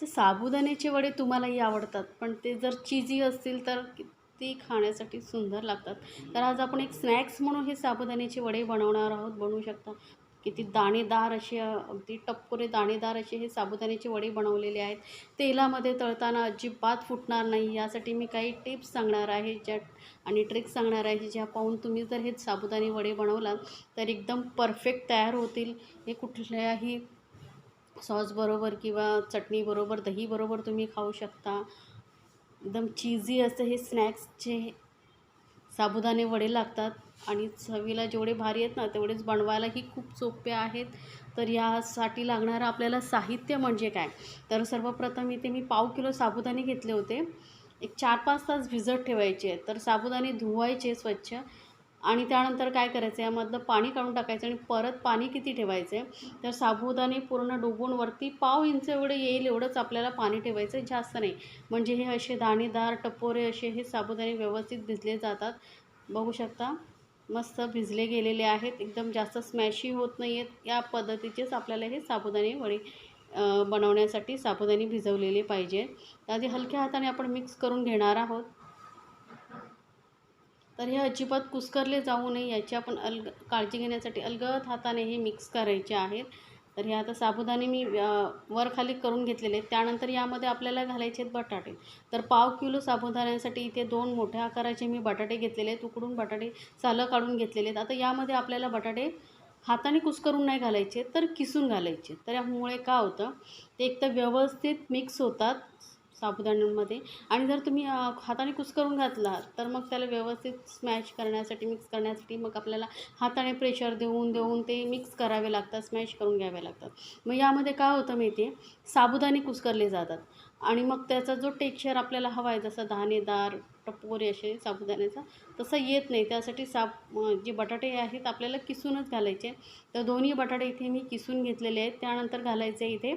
ते साबुदाण्याचे वडे तुम्हालाही आवडतात पण ते जर चिजी असतील तर ती खाण्यासाठी सुंदर लागतात. तर आज आपण एक स्नॅक्स म्हणून हे साबुदाण्याचे वडे बनवणार आहोत बनवू शकता. किती दाणेदार असे अगदी टप्पुरे दाणेदार असे हे साबुदाण्याचे वडे बनवलेले आहेत. तेलामध्ये तळताना अजिबात फुटणार नाही यासाठी मी काही टिप्स सांगणार आहे ज्या आणि ट्रिक्स सांगणार आहे ज्या पाहून तुम्ही जर हे साबुदाणे वडे बनवलात तर एकदम परफेक्ट तयार होतील. हे कुठल्याही सॉसबरोबर किंवा चटणीबरोबर दहीबरोबर तुम्ही खाऊ शकता. एकदम चीजी असं हे स्नॅक्सचे साबुदाणे वडे लागतात आणि चवीला जेवढे भारी आहेत ना तेवढेच बनवायलाही खूप सोपे आहेत. तर यासाठी लागणारं आपल्याला साहित्य म्हणजे काय? तर सर्वप्रथम इथे मी पाव किलो साबुदाणे घेतले होते. एक चार पाच तास भिजत ठेवायचे. तर साबुदाणे धुवायचे स्वच्छ. आणि त्यानंतर काय करायचं यामधलं पाणी काढून टाकायचं आणि परत पाणी किती ठेवायचं आहे तर साबुदाणे पूर्ण डुबून वरती पाव इंच एवढं येईल एवढंच आपल्याला पाणी ठेवायचं जास्त नाही. म्हणजे हे असे दाणेदार टपोरे असे हे साबुदाणे व्यवस्थित भिजले जातात. बघू शकता मस्त भिजले गेलेले आहेत एकदम जास्त स्मॅशी होत नाही आहेत या पद्धतीचेच आपल्याला हे साबुदाणे वडी बनवण्यासाठी साबुदाणे भिजवलेले पाहिजे. आधी हलक्या हाताने आपण मिक्स करून घेणार आहोत. तर हे अजिबात कुस्करले जाऊ नये याची आपण अलग काळजी घेण्यासाठी अलगद हाताने हे मिक्स करायचे आहेत. तर हे आता साबुदाणे मी वर खाली करून घेतलेले आहेत. त्यानंतर यामध्ये आपल्याला घालायचे आहेत बटाटे. तर पाव किलो साबुदाण्यासाठी इथे दोन मोठ्या आकाराचे मी बटाटे घेतलेले आहेत. उकडून बटाटे सालं काढून घेतलेले आहेत. आता यामध्ये आपल्याला बटाटे हाताने कुस्करून नाही घालायचे तर किसून घालायचे तर यामुळे काय होतं ते एकतर व्यवस्थित मिक्स होतात. साबुदाण्यांमध्ये. आणि जर तुम्ही हाताने कुस्करून घातला तर मग त्याला व्यवस्थित स्मॅश करण्यासाठी मिक्स करण्यासाठी मग आपल्याला हाताने प्रेशर देऊन देऊन ते मिक्स करावे लागतात स्मॅश करून घ्यावे लागतात. मग यामध्ये काय होतं माहिती आहे साबुदाणे कुस्करले जातात. आणि मग त्याचा जो टेक्स्चर आपल्याला हवा आहे जसं दाणेदार टपोरे असे साबुदाण्याचा तसं येत नाही. त्यासाठी साब जे बटाटे आहेत आपल्याला किसूनच घालायचे. तर दोन्ही बटाटे इथे मी किसून घेतलेले आहेत. त्यानंतर घालायचे इथे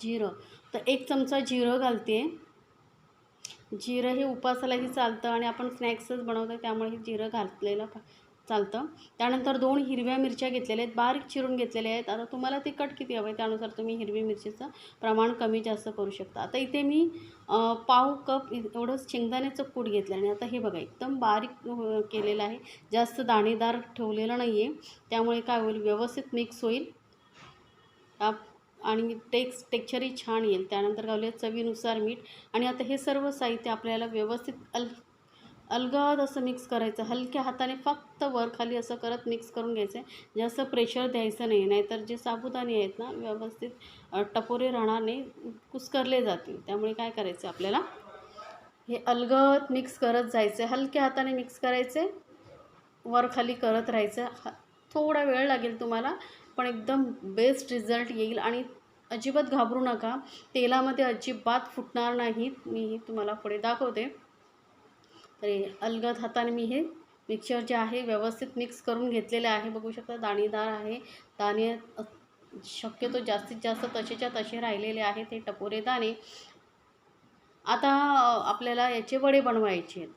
जिरं. तर एक चमचा जिरं घालते. जिरं हे उपासालाही चालतं आणि आपण स्नॅक्सच बनवतो त्यामुळे हे जिरं घातलेलं चालतं. त्यानंतर दोन हिरव्या मिरच्या घेतलेल्या आहेत बारीक चिरून घेतलेल्या आहेत. आता तुम्हाला तिखट किती हवं आहे त्यानुसार तुम्ही हिरवी मिरचीचं प्रमाण कमी जास्त करू शकता. आता इथे मी पाव कप एवढं शेंगदाण्याचं कूट घेतलं आणि आता हे बघा एकदम बारीक केलेलं आहे. जास्त दाणेदार ठेवलेलं नाही आहे त्यामुळे काय होईल व्यवस्थित मिक्स होईल. आणि टेक्स टेक्चरही छान येईल. त्यानंतर घालूया चवीनुसार मीठ आणि आता हे सर्व साहित्य आपल्याला व्यवस्थित अल अलगद असं मिक्स करायचं. हलक्या हाताने फक्त वर खाली असं करत मिक्स करून घ्यायचं आहे. जास्त प्रेशर द्यायचं नाही. नाहीतर जे साबुदाणे आहेत ना व्यवस्थित टपोरे राहणार नाही कुस्करले जातील. त्यामुळे काय करायचं आपल्याला? हे अलगद मिक्स करत जायचं हलक्या हाताने मिक्स करायचे वर खाली करत राहायचं थोडा वेळ लागेल तुम्हाला. पण एकदम बेस्ट रिझल्ट येईल. आणि अजिबात घाबरू नका. तेलामध्ये अजिबात फुटणार नाहीत. मी तुम्हाला पुढे दाखवते. तर अलगद हाताने मी हे मिक्सर जे आहे व्यवस्थित मिक्स करून घेतलेले आहे. बघू शकता दाणेदार आहे. दाणे शक्यतो जास्तीत जास्त तसेच्या तसे राहिलेले आहेत. हे टपोरे दाणे. आता आपल्याला याचे वडे बनवायचे आहेत.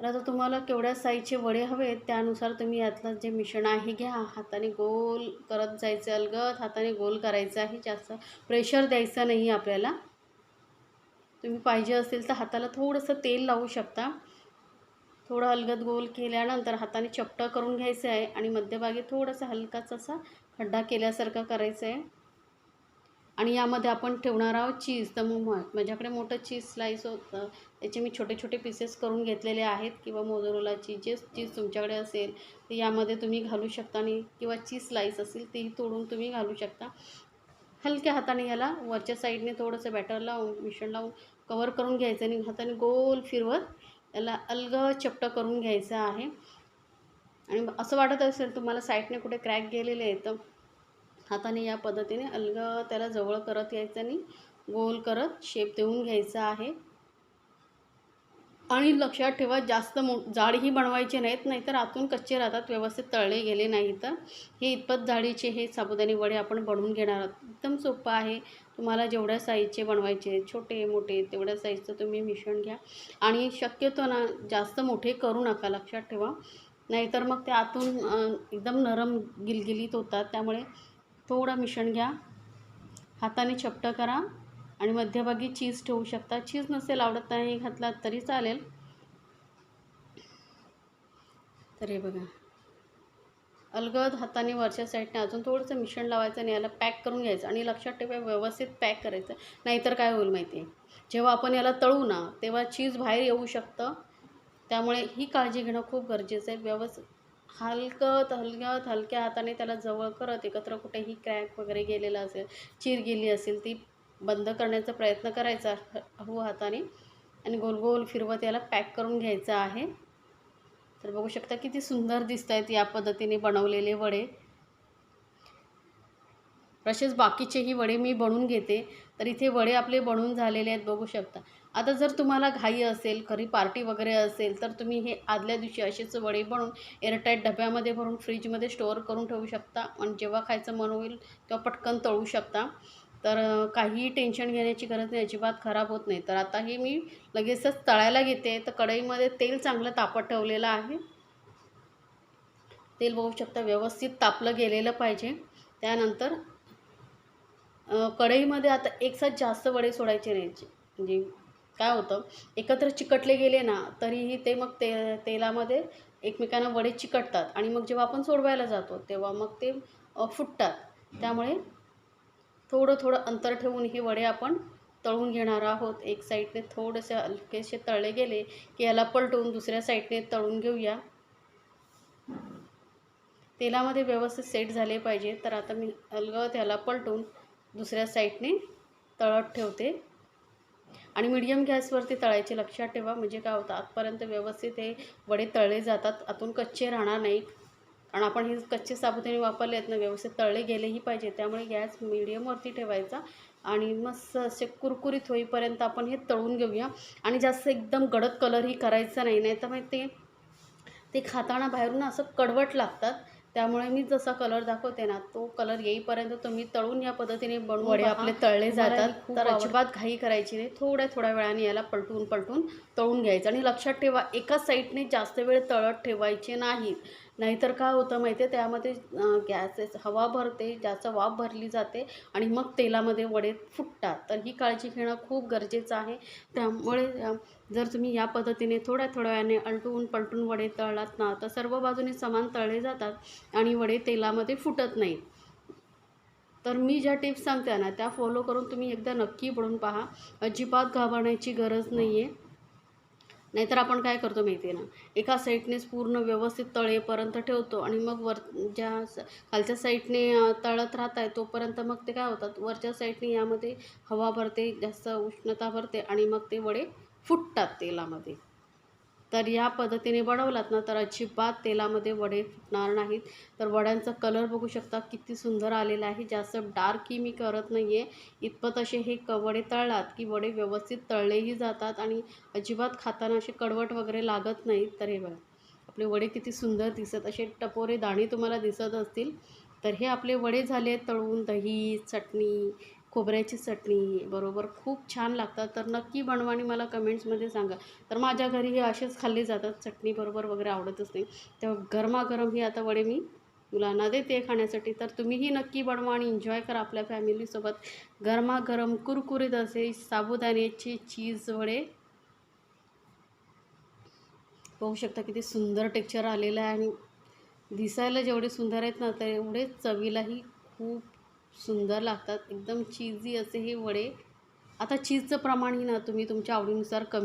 तर आता तुम्हाला केवढ्या साईजचे वडे हवे त्यानुसार तुम्ही यातलं जे मिश्रण आहे घ्या. हाताने गोल करत जायचं अलगद. हाताने गोल करायचं आहे. जास्त प्रेशर द्यायचं नाही आपल्याला. तुम्ही पाहिजे असेल तर हाताला थोडंसं तेल लावू शकता. थोडं अलगद गोल केल्यानंतर हाताने चपटं करून घ्यायचं आहे आणि मध्यभागी थोडंसं हलकाच असा खड्डा केल्यासारखं करायचं आहे. आणि यामध्ये आपण ठेवणार आहोत चीज तर मग माझ्याकडे मोठं चीज स्लाईस होतं. त्याचे मी छोटे छोटे पीसेस करून घेतलेले आहेत. किंवा मोजरोला जे चीज तुमच्याकडे असेल ते यामध्ये तुम्ही घालू शकता आणि किंवा चीज स्लाईस असेल तेही तोडून तुम्ही घालू शकता. हलक्या हाताने ह्याला वरच्या साईडने थोडंसं बॅटर लावून मिश्रण लावून कवर करून घ्यायचं आणि हाताने गोल फिरवत याला अलग चपटं करून घ्यायचं आहे. आणि असं वाटत असेल तुम्हाला साईडने कुठे क्रॅक गेलेले आहे तर हाताने या पद्धतीने अलग त्याला जवळ करत यायचं आणि गोल करत शेप देऊन घ्यायचा आहे. आणि लक्षात ठेवा जास्त मो जाडही बनवायचे नाहीत नाहीतर आतून कच्चे राहतात व्यवस्थित तळले गेले नाही तर हे इतपत जाडीचे हे साबुदाणे वडे आपण बनवून घेणार आहोत. एकदम सोपं आहे. तुम्हाला जेवढ्या साईजचे बनवायचे छोटे मोठे तेवढ्या साईजचं तुम्ही मिश्रण घ्या. आणि शक्यतो ना जास्त मोठे करू नका लक्षात ठेवा. नाहीतर मग ते आतून एकदम नरम गिलगिलीत होतात. त्यामुळे थोडं मिश्रण घ्या. हाताने चपटं करा आणि मध्यभागी चीज ठेवू शकता. चीज नसेल आवडत नाही घातला तरी चालेल. तर हे बघा. अलगद हाताने वरच्या साईडने अजून थोडंसं मिश्रण लावायचं आणि याला पॅक करून घ्यायचं आणि लक्षात ठेवा व्यवस्थित पॅक करायचं. नाहीतर काय होईल माहिती आहे जेव्हा आपण याला तळू ना तेव्हा चीज बाहेर येऊ शकतं. त्यामुळे ही काळजी घेणं खूप गरजेचं आहे. व्यवस्थित हलकत हलकत हलक्या हाताने त्याला जवळ करत एकत्र कुठेही क्रॅक वगैरे गेलेला असेल चीर गेली असेल ती बंद करण्याचा प्रयत्न करायचा हळू हाताने आणि गोल गोल फिरवत याला पॅक करून घ्यायचं आहे. तर बघू शकता किती सुंदर दिसत आहेत या पद्धतीने बनवलेले वडे. तसेच बाकीचेही वडे मी बनवून घेते. तर इथे वडे आपले बनवून झालेले आहेत बघू शकता. आता जर तुम्हाला घाई असेल घरी पार्टी वगैरे असेल तर तुम्ही हे आदल्या दिवशी असेच वडे बनवून एअरटाईट डब्यामध्ये भरून फ्रीजमध्ये स्टोअर करून ठेवू शकता. आणि जेव्हा खायचं मन होईल तेव्हा पटकन तळू शकता. तर काहीही टेन्शन घेण्याची गरज नाही अजिबात खराब होत नाही. तर आता हे मी लगेचच तळायला घेते. तर कढईमध्ये तेल चांगलं तापत ठेवलेलं आहे. तेल बघू शकता व्यवस्थित तापलं गेलेलं पाहिजे. त्यानंतर कढईमध्ये आता एकसाथ जास्त वडे सोडायचे नाही म्हणजे काय होतं? एकत्र चिकटले गेले ना तरीही ते मग ते तेलामध्ये एकमेकांना वडे चिकटतात आणि मग जेव्हा आपण सोडवायला जातो तेव्हा मग ते फुटतात. त्यामुळे थोडं थोडं अंतर ठेवून हे वडे आपण तळून घेणार आहोत. एक साईडने थोडेसे हलकेसे तळले गेले की याला पलटून दुसऱ्या साईडने तळून घेऊया. तेलामध्ये व्यवस्थित सेट झाले पाहिजे. तर आता मी अलगद ह्याला पलटून दुसऱ्या साईडने तळत ठेवते. आणि मीडियम गॅसवरती तळायचे लक्षात ठेवा. म्हणजे काय होतं आतपर्यंत व्यवस्थित हे वडे तळले जातात. आतून कच्चे राहणार नाहीत. कारण आपण हे कच्चे साबुदाणे वापरले आहेत ना व्यवस्थित तळले गेलेही पाहिजे. त्यामुळे गॅस मिडियमवरती ठेवायचा. आणि मस्त असे कुरकुरीत होईपर्यंत आपण हे तळून घेऊया. आणि जास्त एकदम गडद कलरही करायचा नाही. नाही तर मग ते ते खाताना बाहेरून असं कडवट लागतात. त्यामुळे मी जसा कलर दाखवते ना तो कलर येईपर्यंत तुम्ही तळून या पद्धतीने बनवून वडे आपले तळले जातात. तर अजिबात घाई करायची नाही. थोड्या थोड्या वेळाने याला पलटून पलटून तळून घ्यायचं. आणि लक्षात ठेवा एकाच साईडने जास्त वेळ तळत ठेवायचे नाहीत नाहीतर काय होतं माहिती आहे त्यामध्ये गॅस हवा भरते जास्त वाफ भरली जाते आणि मग तेलामध्ये वडे फुटतात. तर ही काळजी घेणं खूप गरजेचं आहे. त्यामुळे जर तुम्ही या पद्धतीने थोड्या थोड्या वेळाने अलटून पलटून वडे तळलात ना तर सर्व बाजूने समान तळले जातात आणि वडे तेलामध्ये फुटत नाहीत. तर मी ज्या टिप्स सांगते ना त्या फॉलो करून तुम्ही एकदा नक्की बनवून पहा. अजिबात घाबरण्याची गरज नाही आहे नाहीतर आपण काय करतो माहिती आहे ना एका साईडनेच पूर्ण व्यवस्थित तळेपर्यंत ठेवतो आणि मग वर ज्या स- खालच्या साईडने तळत राहत आहे तोपर्यंत मग ते काय होतात वरच्या साईडने यामध्ये हवा भरते जास्त उष्णता भरते आणि मग ते वडे फुटतात तेलामध्ये. तर या पद्धतीने बनवलात ना तर अजिबात तेलामध्ये वडे फुटणार नाहीत. तर वड्यांचा कलर बघू शकता किती सुंदर आलेला आहे. जास्त डार्कही मी करत नाही आहे इतपत असे हे क वडे तळलात की वडे व्यवस्थित तळलेही जातात आणि अजिबात खाताना असे कडवट वगैरे लागत नाहीत. तर हे बघा आपले वडे किती सुंदर दिसत. असे टपोरे दाणे तुम्हाला दिसत असतील. तर हे आपले वडे झाले तळून दही चटणी खोबऱ्याची चटणी बरोबर? खूप छान लागतात. तर नक्की बनवा आणि मला कमेंट्समध्ये सांगा. तर माझ्या घरी हे असेच खाल्ले जातात. चटणी बरोबर वगैरे आवडतच नाही. तेव्हा गरमागरम ही आता वडे मी मुलांना देते खाण्यासाठी. तर तुम्हीही नक्की बनवा आणि एन्जॉय करा आपल्या फॅमिलीसोबत गरमागरम कुरकुरीत असे साबुदाण्याचे चीज वडे. बघू शकता किती सुंदर टेक्स्चर आलेलं आहे आणि दिसायला जेवढे सुंदर आहेत ना तेवढे चवीलाही खूप सुंदर लागतात. एकदम चीजी असे हे वडे. आता चीजचं प्रमाणही ना तुम्ही तुमच्या आवडीनुसार कमी